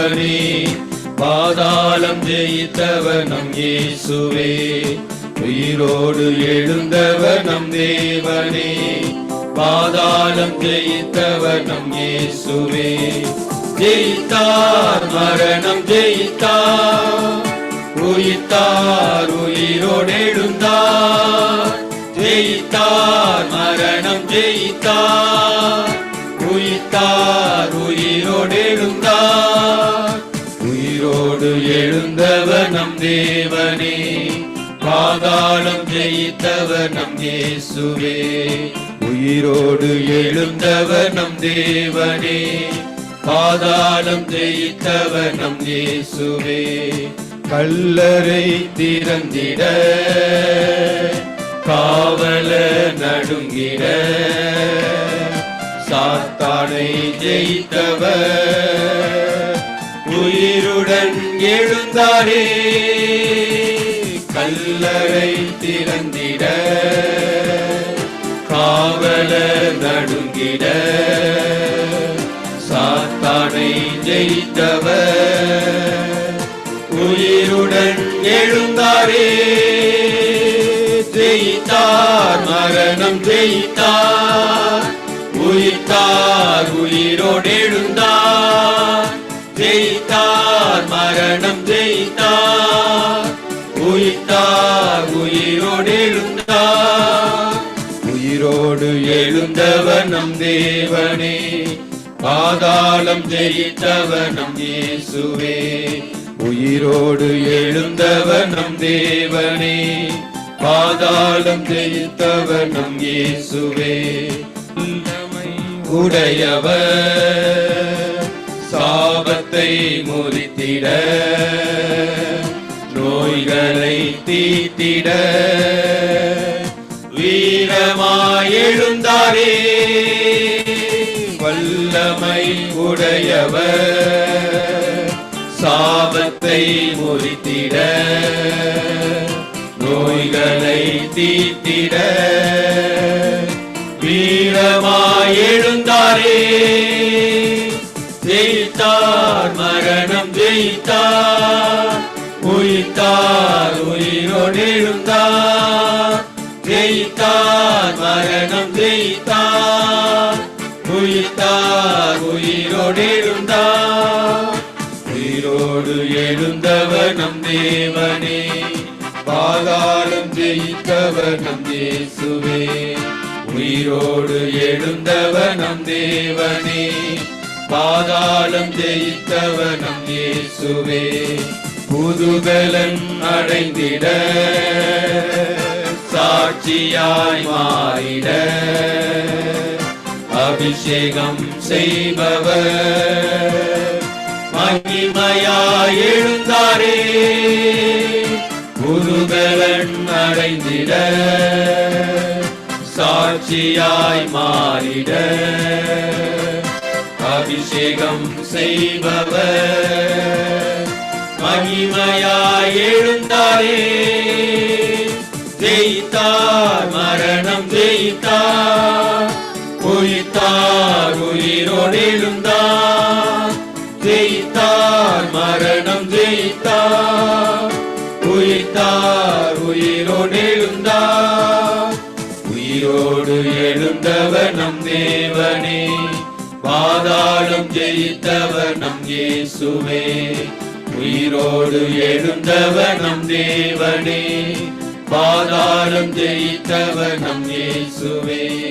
தேவனே பாதாளம் ஜெயித்தவனம் இயேசுவே. உயிரோடு எழுந்தவனம் தேவனே பாதாளம் ஜெயித்தவனம் இயேசுவே. ஜெயித்தார் மரணம் ஜெயித்தார் உயிர்த்தார் உயிரோடு எழுந்தார். ஜெயித்தார் மரணம் ஜெயித்தார். நம் தேவனே பாதாளம் ஜெயித்தவர் நம் இயேசுவே. உயிரோடு எழுந்தவர் நம் தேவனே பாதாளம் ஜெயித்தவர் நம் இயேசுவே. கல்லறை திறந்திட காவல நடுங்கிட சாத்தானை ஜெயித்தவர். உயிருடன் எழுந்தாரே. கல்லறை திறந்திட. காவல நடுங்கிட. சாத்தானை ஜெயித்தவர். உயிருடன் எழுந்தாரே. ஜெயித்தார் மரணம் ஜெயித்தார். உயிர்த்தார் உயிரோடு எழுந்தார் ஜெயித்தார் மரணம் ஜெயித்தார். உயிர்த்தார் உயிரோடு எழுந்தார். உயிரோடு எழுந்தவர் நம் தேவனே. பாதாளம் ஜெயித்தவர் நம் இயேசுவே. உயிரோடு எழுந்தவர் நம் தேவனே. பாதாளம் ஜெயித்தவர் நம் இயேசுவே. உடையவர். சாபத்தை முறித்திட நோய்களை தீத்திட வீரமாயெழுந்தாரே வல்லமை உடையவர். சாபத்தை முறித்திட நோய்களை தீத்திட உயிர்த்தார் மரணம் ஜெயித்தார். உயிர்த்தார் உயிரோடு எழுந்தார். ஜெயித்தார் மரணம் ஜெயித்தார். உயிர்த்தார் உயிரோடு எழுந்தார். உயிரோடு எழுந்தவர் நம் தேவனே. பாதாளம் ஜெயித்தவர் நம் தேசுவே உயிரோடு எழுந்தவர் நம் தேவனே. பாதாளம் ஜெயித்தவனம் இயேசுவே புதுபலன் அடைந்திட சாட்சியாய் மாறிட. அபிஷேகம் செய்பவர் மகிமையாய் எழுந்தாரே புதுபலன் அடைந்திட சாட்சியாய் மாறிட. அபிஷேகம் செய்பவர். மகிமையாய் எழுந்தாரே. ஜெயித்தார் மரணம் ஜெயித்தார். உயிர்த்தார் உயிரோடு எழுந்தார். ஜெயித்தார் மரணம் ஜெயித்தார். உயிர்த்தார் உயிரோடு எழுந்தார். உயிரோடு எழுந்தவர் நம் தேவனே. பாதாளம் ஜெயித்தவர் நம் இயேசுவே. உயிரோடு எழுந்தவர் நம் தேவனே. பாதாளம் ஜெயித்தவர் நம் இயேசுவே.